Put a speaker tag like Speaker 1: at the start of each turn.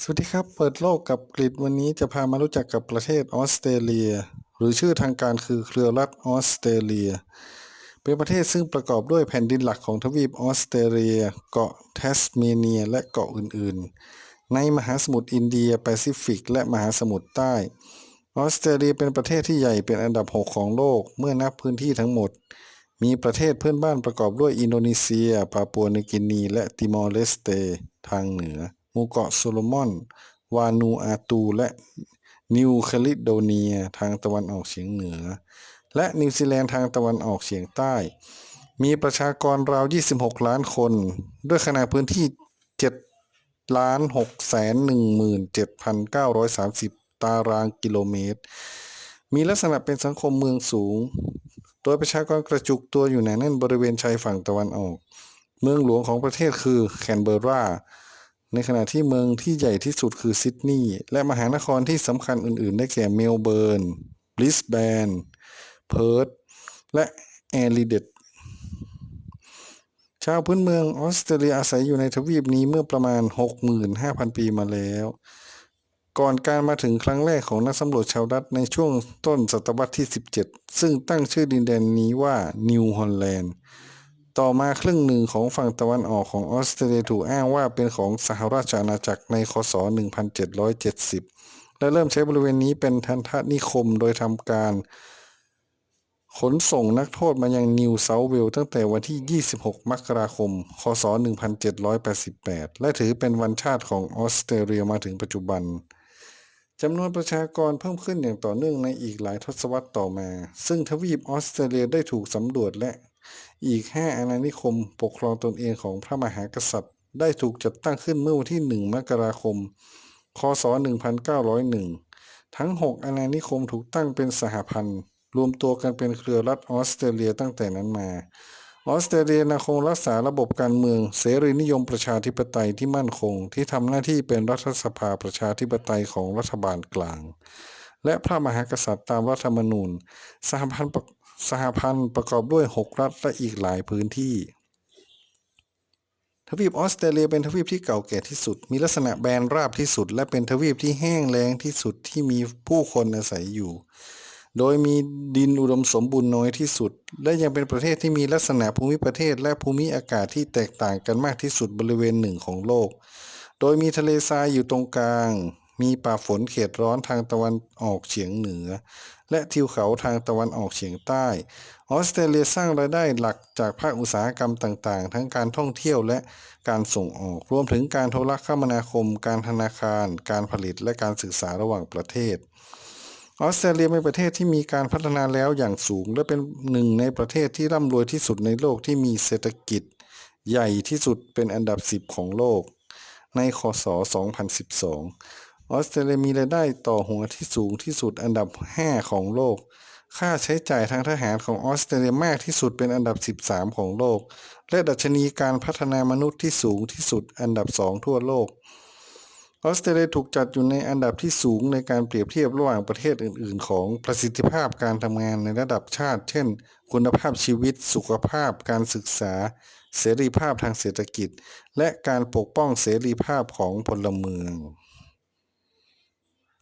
Speaker 1: สวัสดีครับ เปิดโลกกับกรีฑวันนี้จะพามารู้จักกับประเทศออสเตรเลีย หรือชื่อทางการคือเครือรัฐออสเตรเลีย เป็นประเทศซึ่งประกอบด้วยแผ่นดินหลักของทวีปออสเตรเลีย เกาะแทสเมเนีย และเกาะอื่นๆ ในมหาสมุทรอินเดียแปซิฟิก และมหาสมุทรใต้ออสเตรเลียเป็นประเทศที่ใหญ่เป็นอันดับ 6 ของโลกเมื่อนับพื้นที่ทั้งหมด มีประเทศเพื่อนบ้านประกอบด้วยอินโดนีเซีย ปาปัวนิกินี และติมอร์เลสเต ทางเหนือ หมู่เกาะโซโลมอน วานูอาตู และนิวแคลิโดเนียทางตะวันออกเฉียงเหนือ และนิวซีแลนด์ทางตะวันออกเฉียงใต้ มีประชากรราว 26 ล้านคน ด้วยขนาดพื้นที่ 7 ล้าน6แสน17,930 ตารางกิโลเมตร มีลักษณะเป็นสังคมเมืองสูง โดยประชากรกระจุกตัวอยู่หนาแน่นบริเวณชายฝั่งตะวันออก เมืองหลวงของประเทศคือแคนเบอรา ในขณะที่เมืองที่ใหญ่ที่สุดคือซิดนีย์และมหานครที่สำคัญอื่น ๆ ได้แก่เมลเบิร์นบริสแบนเพิร์ธและแอริเดดชาวพื้นเมืองออสเตรเลียอาศัยอยู่ในทวีปนี้เมื่อประมาณ 65,000 ปีมาแล้ว ก่อนการมาถึงครั้งแรกของนักสำรวจชาวดัตในช่วงต้นศตวรรษที่ 17 ซึ่งตั้งชื่อดินแดนนี้ว่านิวฮอลแลนด์ ต่อมาครึ่งหนึ่งของฝั่งตะวันออกของออสเตรเลียถูกอ้างว่าเป็นของสหราชอาณาจักรในคศ 1770 และเริ่มใช้บริเวณนี้เป็นทันทนิคมโดยทำการ ขนส่งนักโทษมายังนิวเซาเวลส์ตั้งแต่วันที่ 26 มกราคม คศ 1788 และถือเป็นวันชาติของออสเตรเลียมาถึงปัจจุบันจำนวนประชากรเพิ่มขึ้นอย่างต่อเนื่องในอีกหลายทศวรรษต่อมา ซึ่งทวีปออสเตรเลียได้ถูกสำรวจและ อีก 5 อาณานิคมปกครองตนเองของพระมหากษัตริย์ ได้ถูกจัดตั้งขึ้นเมื่อวันที่ 1 มกราคม คศ 1901 ทั้ง 6 อาณานิคมถูกตั้งเป็นสหพันธ์รวมตัวกันเป็นเครือรัฐออสเตรเลียตั้งแต่นั้นมา ออสเตรเลียยังคงรักษาระบบการเมืองเสรีนิยมประชาธิปไตยที่มั่นคง ที่ทำหน้าที่เป็นรัฐสภาประชาธิปไตยของรัฐบาลกลาง และพระมหากษัตริย์ตามรัฐธรรมนูญ สหพันธ์ สหพันธ์ประกอบด้วย 6 รัฐและอีกหลายพื้นที่ ทวีปออสเตรเลียเป็นทวีปที่เก่าแก่ที่สุด มีลักษณะแบนราบที่สุด และเป็นทวีปที่แห้งแล้งที่สุดที่มีผู้คนอาศัยอยู่ โดยมีดินอุดมสมบูรณ์น้อยที่สุด และยังเป็นประเทศที่มีลักษณะภูมิประเทศและภูมิอากาศที่แตกต่างกันมากที่สุดบริเวณหนึ่งของโลก โดยมีทะเลทรายอยู่ตรงกลาง มีป่าฝนเขตร้อนทางตะวันออกเฉียงเหนือ และทิวเขาทางตะวันออกเฉียงใต้ ออสเตรเลียสร้างรายได้หลักจากภาคอุตสาหกรรมต่างๆ ทั้งการท่องเที่ยวและการส่งออก รวมถึงการโทรคมนาคม การธนาคาร การผลิตและการศึกษาระหว่างประเทศ ออสเตรเลียเป็นประเทศที่มีการพัฒนาแล้วอย่างสูง และเป็นหนึ่งในประเทศที่ร่ำรวยที่สุดในโลกที่มีเศรษฐกิจ ใหญ่ที่สุดเป็นอันดับ 10 ของโลก ในคศ 2012 ออสเตรเลียมีรายได้ต่อหัวที่สูงที่สุดอันดับ 5 ของโลก ค่าใช้จ่ายทางทหารของออสเตรเลียมากที่สุดเป็นอันดับ 13 ของโลก และดัชนีการพัฒนามนุษย์ที่สูงที่สุดอันดับ 2 ทั่วโลก ออสเตรเลียถูกจัดอยู่ในอันดับที่สูงในการเปรียบเทียบระหว่างประเทศอื่น ๆ ของประสิทธิภาพการทำงานในระดับชาติ เช่น คุณภาพชีวิต สุขภาพ การศึกษา เสรีภาพทางเศรษฐกิจ และการปกป้องเสรีภาพของพลเมือง